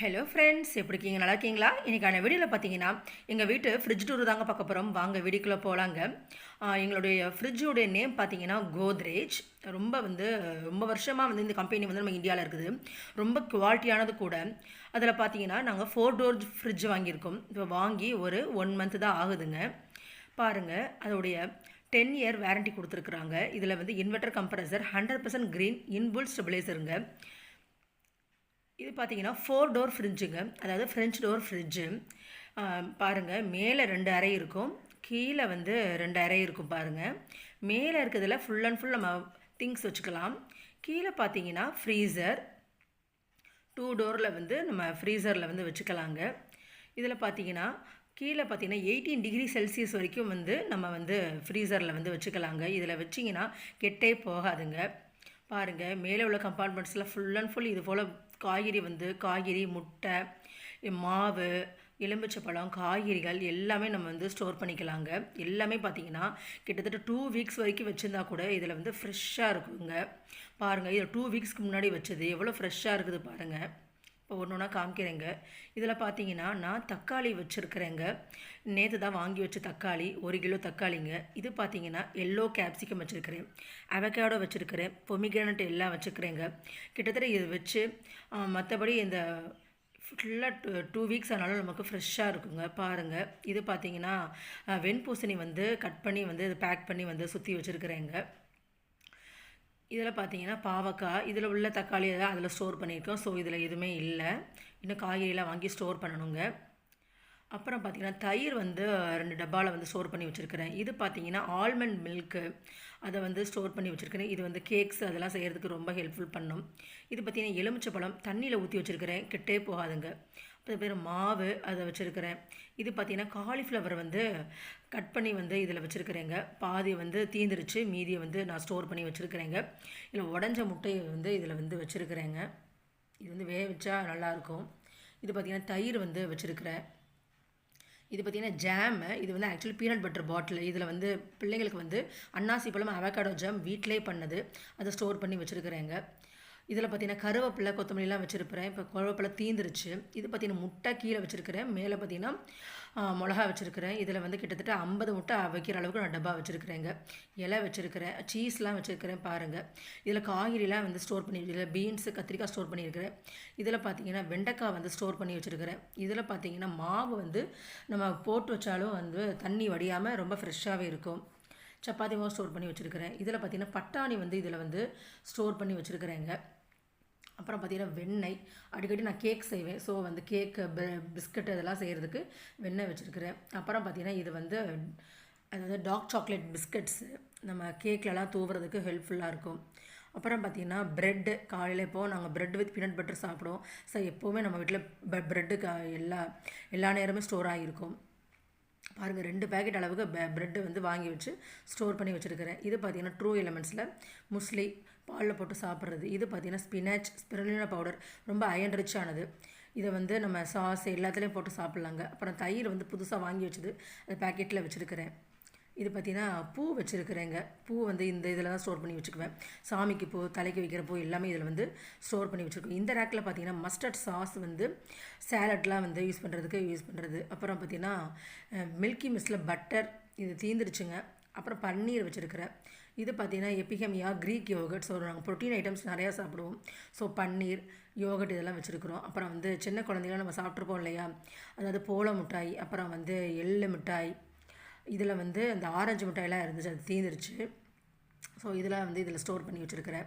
Hello friends எப்படி இருக்கீங்க? நல்லா இருக்கீங்களா? இன்றைக்கான வீடியோவில் பார்த்தீங்கன்னா எங்கள் வீட்டு ஃப்ரிட்ஜ் டூர் தாங்க பார்க்க போகிறோம் வாங்க வீடுக்குள்ளே போகலாங்க எங்களுடைய ஃப்ரிட்ஜோடைய நேம் பார்த்தீங்கன்னா கோத்ரேஜ் ரொம்ப வந்து ரொம்ப வருஷமாக வந்து இந்த கம்பெனி வந்து நம்ம இந்தியாவில் இருக்குது. ரொம்ப குவாலிட்டியானது கூட. அதில் பார்த்தீங்கன்னா நாங்கள் ஃபோர் டோர் ஃப்ரிட்ஜ் வாங்கியிருக்கோம். இப்போ வாங்கி ஒரு ஒன் மந்த் தான் ஆகுதுங்க. பாருங்கள் அதோடைய டென் இயர் வேரண்டி கொடுத்துருக்குறாங்க. இதில் வந்து inverter compressor hundred percent green இன்புல் ஸ்டெபிளைசருங்க இது பார்த்தீங்கன்னா ஃபோர் டோர் ஃப்ரிட்ஜுங்க அதாவது ஃப்ரெஞ்ச் டோர் ஃப்ரிட்ஜு பாருங்கள் மேலே ரெண்டு அறை இருக்கும். கீழே வந்து ரெண்டு அறை இருக்கும் பாருங்கள் மேலே இருக்கிறதுல ஃபுல் அண்ட் ஃபுல் நம்ம திங்ஸ் வச்சுக்கலாம். கீழே பார்த்தீங்கன்னா ஃப்ரீசர் டூ டோரில் வந்து நம்ம ஃப்ரீசரில் வந்து வச்சுக்கலாங்க. இதில் பார்த்தீங்கன்னா கீழே பார்த்தீங்கன்னா எயிட்டீன் டிகிரி செல்சியஸ் வரைக்கும் வந்து நம்ம வந்து ஃப்ரீசரில் வந்து வச்சுக்கலாங்க. இதில் வச்சிங்கன்னா கெட்டே போகாதுங்க. பாருங்கள் மேலே உள்ள கம்பார்ட்மெண்ட்ஸில் ஃபுல் அண்ட் ஃபுல் இது போல் காய்கறி வந்து காய்கறி முட்டை மாவு எலும்பிச்சப்பழம் காய்கறிகள் எல்லாமே நம்ம வந்து ஸ்டோர் பண்ணிக்கலாங்க. எல்லாமே பார்த்தீங்கன்னா கிட்டத்தட்ட டூ வீக்ஸ் வரைக்கும் வச்சுருந்தா கூட இதில் வந்து ஃப்ரெஷ்ஷாக இருக்குங்க. பாருங்கள் இதில் டூ வீக்ஸ்க்கு முன்னாடி வச்சது. எவ்வளோ ஃப்ரெஷ்ஷாக இருக்குது பாருங்கள் இப்போ ஒன்று ஒன்றா காமிக்கிறேங்க. இதில் பார்த்தீங்கன்னா நான் தக்காளி வச்சுருக்கிறேங்க. நேற்று தான் வாங்கி வச்ச தக்காளி ஒரு கிலோ தக்காளிங்க. இது பார்த்தீங்கன்னா எல்லோ கேப்சிகம் வச்சுருக்கிறேன். அவகேடோ வச்சுருக்கிறேன். பொமிகிரனட் எல்லாம் வச்சுருக்கிறேங்க. கிட்டத்தட்ட இது வச்சு மற்றபடி இந்த ஃபுல்லாக டூ டூ வீக்ஸ் ஆனாலும் நமக்கு ஃப்ரெஷ்ஷாக இருக்குங்க. பாருங்கள் இது பார்த்தீங்கன்னா வெண்பூசணி வந்து கட் பண்ணி வந்து பேக் பண்ணி வந்து சுற்றி வச்சுருக்கிறேங்க. இதில் பார்த்தீங்கன்னா பாவக்காய் இதில் உள்ள தக்காளி தான் அதில் ஸ்டோர் பண்ணியிருக்கோம். ஸோ இதில் எதுவுமே இல்லை. இன்னும் காய்கறிலாம் வாங்கி ஸ்டோர் பண்ணணுங்க. அப்புறம் பார்த்திங்கன்னா தயிர் வந்து ரெண்டு டப்பாவில் வந்து ஸ்டோர் பண்ணி வச்சுருக்கிறேன். இது பார்த்தீங்கன்னா ஆல்மண்ட் மில்க்கு அதை வந்து ஸ்டோர் பண்ணி வச்சுருக்கிறேன். இது வந்து கேக்ஸ் அதெல்லாம் செய்கிறதுக்கு ரொம்ப ஹெல்ப்ஃபுல் பண்ணும். இது பார்த்திங்கன்னா எலுமிச்சை பழம் தண்ணியில் ஊற்றி வச்சுருக்கிறேன். கெட்டே போகாதுங்க. அப்புறம் பேர் மாவு அதை வச்சுருக்கிறேன். இது பார்த்திங்கன்னா காலிஃப்ளவர் வந்து கட் பண்ணி வந்து இதில் வச்சுருக்கிறேங்க. பாதி வந்து தீந்துருச்சு. மீதியை வந்து நான் ஸ்டோர் பண்ணி வச்சுருக்கிறேங்க. இதில் உடஞ்ச முட்டையை வந்து இதில் வந்து வச்சுருக்கிறேங்க. இது வந்து வேக வச்சா நல்லாயிருக்கும். இது பார்த்திங்கன்னா தயிர் வந்து வச்சுருக்கிறேன். இது பார்த்திங்கன்னா ஜாமு இது வந்து ஆக்சுவலி பீனட் பட்டர் பாட்டில் இதில் வந்து பிள்ளைங்களுக்கு வந்து அன்னாசி பழம் அவகாடோ ஜாம் வீட்டிலே பண்ணது. அதை ஸ்டோர் பண்ணி வச்சுருக்கிறேங்க. இதில் பார்த்தீங்கன்னா கருவேப்பிலை கொத்தமல்லிலாம் வச்சுருக்கிறேன். இப்போ கருவேப்பிலை தீந்துருச்சு. இது பார்த்தீங்கன்னா முட்டை கீழே வச்சுருக்கிறேன். மேலே பார்த்தீங்கன்னா மிளகா வச்சுருக்கிறேன். இதில் வந்து கிட்டத்தட்ட ஐம்பது முட்டை வைக்கிற அளவுக்கு நான் டப்பா வச்சுருக்கிறேங்க. இலை வச்சுருக்கிறேன். சீஸ்லாம் வச்சுருக்கிறேன் பாருங்கள் இதில் காய்கறிலாம் வந்து ஸ்டோர் பண்ணி இதில் பீன்ஸு கத்திரிக்காய் ஸ்டோர் பண்ணியிருக்கிறேன். இதில் பார்த்தீங்கன்னா வெண்டைக்காய் வந்து ஸ்டோர் பண்ணி வச்சுருக்கிறேன். இதில் பார்த்தீங்கன்னா மாவு வந்து நம்ம போட்டு வச்சாலும் வந்து தண்ணி வடியாமல் ரொம்ப ஃப்ரெஷ்ஷாகவே இருக்கும். சப்பாத்தி மாவு ஸ்டோர் பண்ணி வச்சுருக்கிறேன். இதில் பார்த்தீங்கன்னா பட்டாணி வந்து இதில் வந்து ஸ்டோர் பண்ணி வச்சுருக்கிறேங்க. அப்புறம் பார்த்திங்கன்னா வெண்ணெய். அடிக்கடி நான் கேக் செய்வேன். ஸோ வந்து கேக்கு பிஸ்கட் இதெல்லாம் செய்கிறதுக்கு வெண்ணெய் வச்சுருக்கிறேன். அப்புறம் பார்த்திங்கன்னா இது வந்து அதாவது டார்க் சாக்லேட் பிஸ்கட்ஸு நம்ம கேக்லலாம் தூவுறதுக்கு ஹெல்ப்ஃபுல்லாக இருக்கும். அப்புறம் பார்த்திங்கன்னா ப்ரெட்டு காலையில் இப்போது நாங்கள் ப்ரெட் வித் பீனட் பட்டர் சாப்பிடுவோம். ஸோ எப்போவுமே நம்ம வீட்டில் ப்ரெட்டு எல்லா எல்லா நேரமும் ஸ்டோர் ஆகிருக்கும் பாருங்கள் ரெண்டு பேக்கெட் அளவுக்கு ப்ரெட்டு வந்து வாங்கி வச்சு ஸ்டோர் பண்ணி வச்சுருக்கிறேன். இது பார்த்திங்கன்னா ட்ரூ எலமெண்ட்ஸில் முஸ்லி பாலில் போட்டு சாப்பிட்றது. இது பார்த்திங்கன்னா ஸ்பினாச் ஸ்பிரலினா பவுடர் ரொம்ப அயன் ரிச்சானது இதை வந்து நம்ம சாஸ் எல்லாத்துலேயும் போட்டு சாப்பிட்லாங்க. அப்புறம் தயிர் வந்து புதுசாக வாங்கி வச்சது. அது பேக்கெட்டில் வச்சுருக்கிறேன். இது பார்த்திங்கன்னா பூ வச்சுருக்கிறேங்க. பூ வந்து இந்த இதில் தான் ஸ்டோர் பண்ணி வச்சுக்குவேன். சாமிக்கு பூ தலைக்கு வைக்கிற பூ எல்லாமே இதில் வந்து ஸ்டோர் பண்ணி வச்சுருக்கோம். இந்த ரேக்கில் பார்த்திங்கன்னா மஸ்டர்ட் சாஸ் வந்து சேலட்லாம் வந்து யூஸ் பண்ணுறதுக்கு யூஸ் பண்ணுறது அப்புறம் பார்த்திங்கன்னா மில்கி மிஸ்ஸில் பட்டர் இது தீந்துருச்சுங்க. அப்புறம் பன்னீர் வச்சுருக்கிறேன். இது பார்த்திங்கன்னா எப்பிகமியா க்ரீக் யோகட் ஸோ நாங்கள் ப்ரோட்டீன் ஐட்டம்ஸ் நிறையா சாப்பிடுவோம். ஸோ பன்னீர் யோகட் இதெல்லாம் வச்சுருக்குறோம். அப்புறம் வந்து சின்ன குழந்தைகளாம் நம்ம சாப்பிட்ருப்போம் இல்லையா? அதாவது போல மிட்டாய் அப்புறம் வந்து எள்ளு மிட்டாய். இதில் வந்து அந்த ஆரஞ்சு மிட்டாயெல்லாம் இருந்துச்சு அது தீந்துருச்சு. ஸோ இதெல்லாம் வந்து இதில் ஸ்டோர் பண்ணி வச்சுருக்கிறேன்.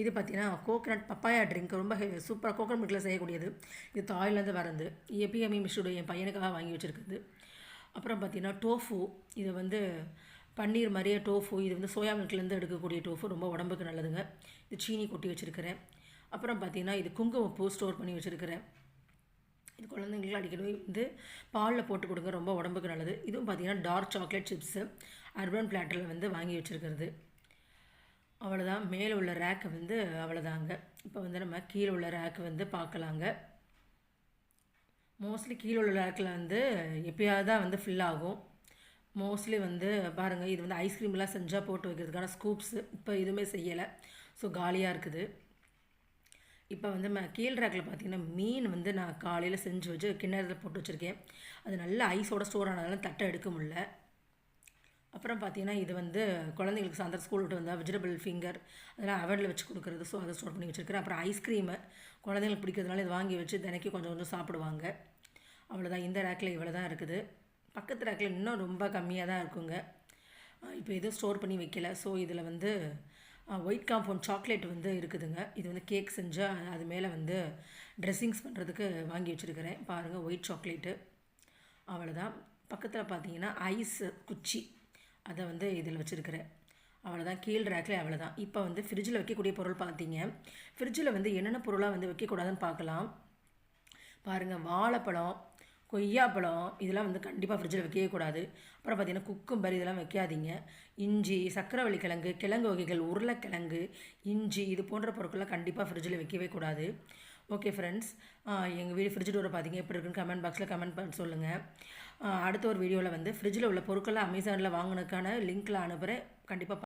இது பார்த்திங்கன்னா கோகனட் பப்பாயா ட்ரிங்க் ரொம்ப சூப்பராக கோகனட் மில்கில் செய்யக்கூடியது. இது தாய்லேருந்து வரது எபிஎம்இ மிஷுடைய என் பையனுக்காக வாங்கி வச்சுருக்குது அப்புறம் பார்த்திங்கன்னா டோஃபு இது வந்து பன்னீர் மாதிரியே டோஃபு இது வந்து சோயா மில்க்லேருந்து எடுக்கக்கூடிய டோஃபு ரொம்ப உடம்புக்கு நல்லதுங்க. இது சீனி கொட்டி வச்சுருக்கிறேன். அப்புறம் பார்த்திங்கன்னா இது குங்குமப்பூ ஸ்டோர் பண்ணி வச்சுருக்கிறேன். இது குழந்தைங்களுக்கு அடிக்கடி வந்து பாலில் போட்டு கொடுங்க ரொம்ப உடம்புக்கு நல்லது. இதுவும் பார்த்திங்கன்னா டார்க் சாக்லேட் சிப்ஸு அர்பன் பிளாட்டரில் வந்து வாங்கி வச்சுருக்கிறது. அவ்வளோதான் மேலே உள்ள ரேக்கை வந்து அவ்வளோதாங்க இப்போ வந்து நம்ம கீழே உள்ள ரேக்கு வந்து பார்க்கலாங்க மோஸ்ட்லி கீழே உள்ள ரேக்கில் வந்து எப்பயாவது தான் வந்து ஃபில் ஆகும். மோஸ்ட்லி வந்து பாருங்கள் இது வந்து ஐஸ்கிரீம்லாம் செஞ்சால் போட்டு வைக்கிறதுக்கான ஸ்கூப்ஸு இப்போ எதுவுமே செய்யலை. ஸோ காலியாக இருக்குது. இப்போ வந்து ம கீழ் ரேக்கில் பார்த்தீங்கன்னா மீன் வந்து நான் காலையில் செஞ்சு வச்சு கிண்ணறத்தில் போட்டு வச்சுருக்கேன். அது நல்லா ஐஸோட ஸ்டோர் ஆனதால தட்டை எடுக்க முடில அப்புறம் பார்த்தீங்கன்னா இது வந்து குழந்தைங்களுக்கு சாயந்தரம் ஸ்கூல் விட்டு வந்தால் வெஜிடபிள் ஃபிங்கர் அதெல்லாம் அவனில் வச்சு கொடுக்குறது. ஸோ அதை ஸ்டோர் பண்ணி வச்சுருக்கிறேன். அப்புறம் ஐஸ்கிரீமு குழந்தைங்களுக்கு பிடிக்கிறதுனால இது வாங்கி வச்சு தினைக்கு கொஞ்சம் கொஞ்சம் சாப்பிடுவாங்க. அவ்வளோதான் இந்த ரேக்கில் இவ்வளோ தான் இருக்குது. பக்கத்து ரேக்கில் இன்னும் ரொம்ப கம்மியாக தான் இருக்குங்க. இப்போ எதுவும் ஸ்டோர் பண்ணி வைக்கல. ஸோ இதில் வந்து ஒயிட் காம்பவுண்ட் சாக்லேட் வந்து இருக்குதுங்க. இது வந்து கேக் செஞ்சால் அது மேலே வந்து ட்ரெஸ்ஸிங்ஸ் பண்ணுறதுக்கு வாங்கி வச்சுருக்கிறேன். பாருங்கள் ஒயிட் சாக்லேட்டு அவ்வளோதான் பக்கத்தில் பார்த்தீங்கன்னா ஐஸ் குச்சி. அதை வந்து இதில் வச்சுருக்கிறேன். அவ்வளோதான் கீழ் ரேக்கில் அவ்வளோதான் இப்போ வந்து ஃப்ரிட்ஜில் வைக்கக்கூடிய பொருள் பார்த்தீங்க ஃப்ரிட்ஜில் வந்து என்னென்ன பொருளாக வந்து வைக்கக்கூடாதுன்னு பார்க்கலாம் பாருங்கள் வாழைப்பழம் கொய்யாப்பழம் இதெல்லாம் வந்து கண்டிப்பாக ஃப்ரிட்ஜில் வைக்கவே கூடாது. அப்புறம் பார்த்தீங்கன்னா குக்கும்பர் இதெல்லாம் வைக்காதீங்க. இஞ்சி சக்கரவள்ளி கிழங்கு கிழங்கு வகைகள் உருளைக்கிழங்கு இஞ்சி இது போன்ற பொருட்கள்லாம் கண்டிப்பாக ஃப்ரிட்ஜில் வைக்கவே கூடாது. ஓகே ஃப்ரெண்ட்ஸ் எங்கள் வீடு ஃப்ரிட்ஜ் டோரை பார்த்தீங்க எப்படி இருக்குன்னு கமெண்ட் பாக்ஸில் கமெண்ட் பண்ணி சொல்லுங்கள் அடுத்த ஒரு வீடியோவில் வந்து ஃப்ரிட்ஜில் உள்ள பொருட்களை அமேசானில் வாங்கினதுக்கான லிங்க்கில் அனுப்புகிறேன் கண்டிப்பாக